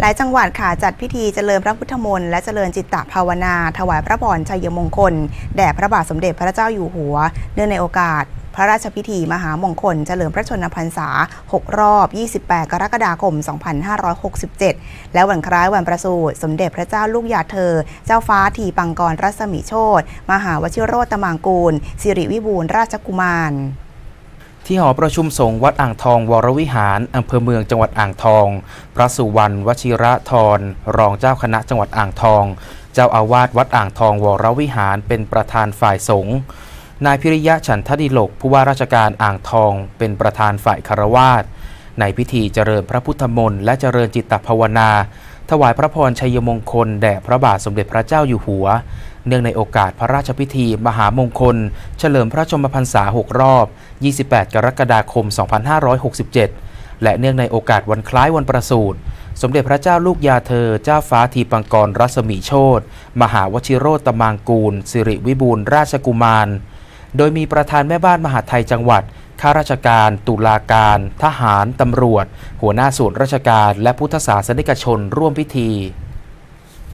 หลายจังหวัดค่ะจัดพิธีเจริญพระพุทธมนต์และเจริญจิตตภาวนา ถวายพระพรชัยมงคล แด่พระบาทสมเด็จพระเจ้าอยู่หัว เนื่องในโอกาส พระราชพิธีมหามงคล เฉลิมพระชนมพรรษา 6 รอบ 28 กรกฎาคม 2567 และวันคล้ายวันประสูติสมเด็จพระเจ้าลูกยาเธอ เจ้าฟ้าทีปังกรรัศมีโชตมหาวชิโรตมางกูล สิริวิบูลราชกุมาร ที่หอประชุมสงฆ์วัดอ่างทองวรวิหารอำเภอเมืองจังหวัดอ่างทอง พระสุวรรณวชิระธรรองเจ้าคณะจังหวัดอ่างทอง เจ้าอาวาสวัดอ่างทองวรวิหารเป็นประธานฝ่ายสงฆ์นายพิริยะฉันทดิโลกผู้ว่าราชการอ่างทอง เป็นประธานฝ่ายคารวาสในพิธีเจริญพระพุทธมนต์และเจริญจิตตภาวนา ถวายพระพรชัยมงคลแด่พระบาทสมเด็จพระเจ้าอยู่หัว เนื่องในโอกาสพระราชพิธี มหามงคล เฉลิมพระชนมพรรษา 6 รอบ 28 กรกฎาคม 2567 และเนื่องในโอกาสวันคล้ายวันประสูติ สมเด็จพระเจ้าลูกยาเธอ เจ้าฟ้าทีปังกรรัศมีโชตมหาวชิโรตมางกูล สิริวิบูลราชกุมาร โดยมีประธานแม่บ้านมหาไทยจังหวัดข้าราชการ ตุลาการ ทหาร ตำรวจ หัวหน้าส่วนราชการ และพุทธศาสนิกชนร่วมพิธี